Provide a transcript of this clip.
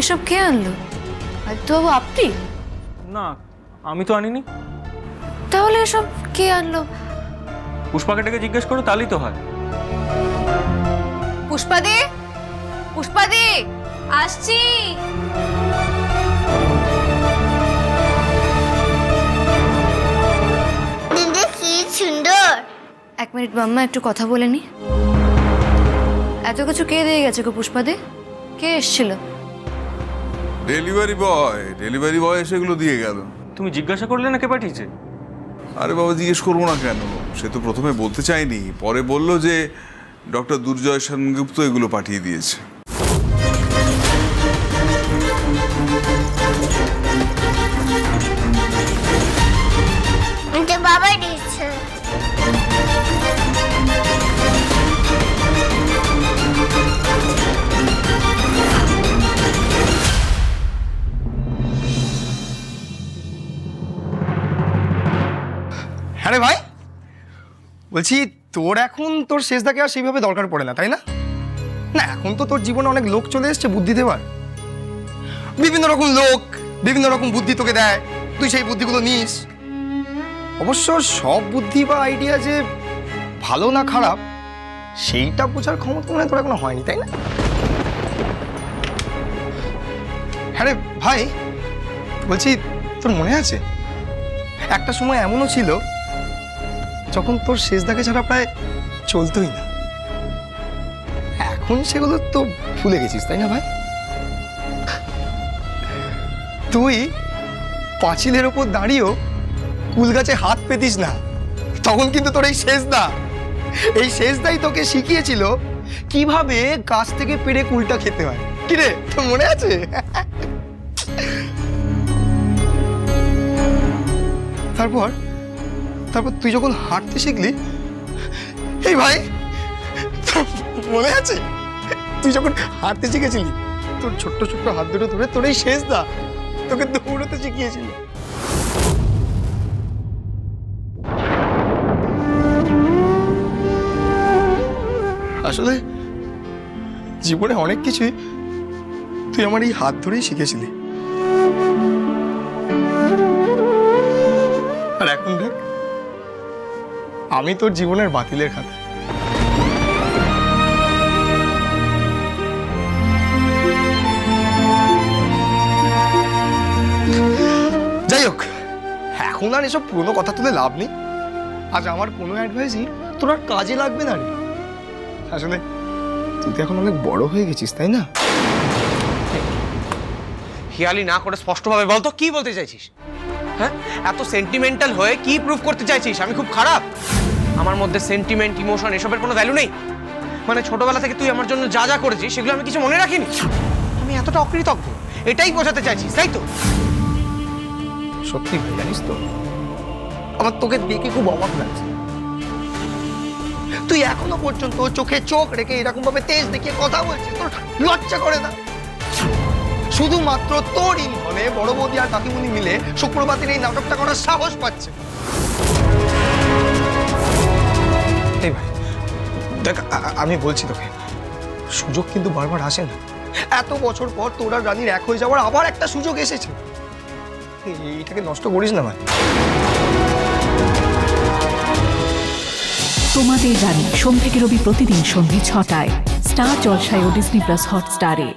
এসব কে আনলো? আদিত্যবাবু আপনি? না আমি তো আনিনি। তাহলে এসব কে আনলো? পুষ্পাকে ডেকে জিজ্ঞেস করো তাহলেই তো হয়। পুষ্পাদি পুষ্পাদি আসছি। দিদি কি সুন্দর। এক মিনিট মাম্মা একটু কথা বলে নি। এত কিছু কে দিয়ে গেছে গো পুষ্পাদি কে এসেছিল? ডেলিভারি বয় ডেলিভারি বয় এসে এগুলো দিয়ে গেল। তুমি জিজ্ঞাসা করলে না কে পাঠিয়েছে? আরে বাবা জিজ্ঞেস করব না কেন? সে তো প্রথমে বলতে চায়নি পরে বলল যে ডক্টর দুর্জয় সেনগুপ্ত এগুলো পাঠিয়ে দিয়েছে। হ্যাঁ রে ভাই, বলছি তোর এখন তোর শেষ দাকে আর সেইভাবে দরকার পড়ে না, তাই না? না, এখন তো তোর জীবনে অনেক লোক চলে এসছে বুদ্ধি দেওয়ার বিভিন্ন রকম লোক, বিভিন্ন রকম বুদ্ধি তোকে দেয়, তুই সেই বুদ্ধিগুলো নিস। অবশ্য সব বুদ্ধি বা আইডিয়া যে ভালো না খারাপ, সেইটা বোঝার ক্ষমতা মনে তোর এখনও হয়নি, তাই না? হ্যাঁ ভাই, বলছি তোর মনে আছে? একটা সময় এমনও ছিল যখন তোর শেষ দাগে ছাড়া প্রায় চলতোই না। এখন সেগুলো তো ভুলে গেছিস, তাই না ভাই? তুই পাঁচিলের ওপর দাঁড়িয়েও কুল গাছে হাত পেতিস না। তখন কিন্তু তোর এই শেষ দা। এই শেষ দাই তোকে শিখিয়েছিল কীভাবে গাছ থেকে পেড়ে কুলটা খেতে হয়। কিরে তোর মনে আছে? তারপর তারপর তুই যখন হাঁটতে শিখলি, এই ভাই মনে আছে? তুই যখন হাঁটতে শিখেছিলি, তোর ছোট্ট ছোট্ট হাত দুটো ধরে তোর এই শেষ দা, তোকে দৌড়তে শিখিয়েছিল। আসলে, জীবনে অনেক কিছুই তুই আমার এই হাত ধরেই শিখেছিলি। আর এখন দেখ আমি তোর জীবনের বাতিলের খাতা যাই হোক এখন আর এসব পুরনো কথা তুলে লাভ নেই আজ আমার কোনো অ্যাডভাইসই তোর আর কাজে লাগবে না রে আসলে তুই তো এখন অনেক বড় হয়ে গেছিস তাই না হিয়ালি না করে স্পষ্টভাবে বল তো কি বলতে চাইছিস হ্যাঁ? এত সেন্টিমেন্টাল হয়ে কি প্রুভ করতে চাইছিস? আমি খুব খারাপ। আমার মধ্যে সেন্টিমেন্ট ইমোশন এসবের কোনো ভ্যালু নেই। মানে ছোটবেলা থেকে তুই আমার জন্য যা যা করেছিস, সেগুলো আমি কিছু মনে রাখিনি। আমি এতটা অকৃতজ্ঞ। এটাই বোঝাতে চাইছিস, তাই তো? সত্যি ভাই, জানিস তো, আমার তোকে দেখে খুব অবাক লাগছে। তুই এখনও পর্যন্ত চোখে চোখ রেখে এরকম ভাবে তেজ দেখিয়ে কথা বলছিস, তোর লজ্জা করে না? শুধুমাত্র তোর ইন্ধনে বড় বৌদি আর কাকিমুনি মিলে শুক্রবাতের এই নাটকটা করার সাহস পাচ্ছে। এই ভাই দেখ আমি বলছি তোকে সুযোগ কিন্তু বারবার আসে না। এত বছর পর তোর আর রানীর এক হয়ে যাওয়ার আবার একটা সুযোগ এসেছে। এইটাকে নষ্ট করিস না ভাই। তোমাদের রানী সোম থেকে রবি প্রতিদিন সন্ধে ছটায় স্টার জলসায় ও ডিসনি প্লাস হটস্টারে।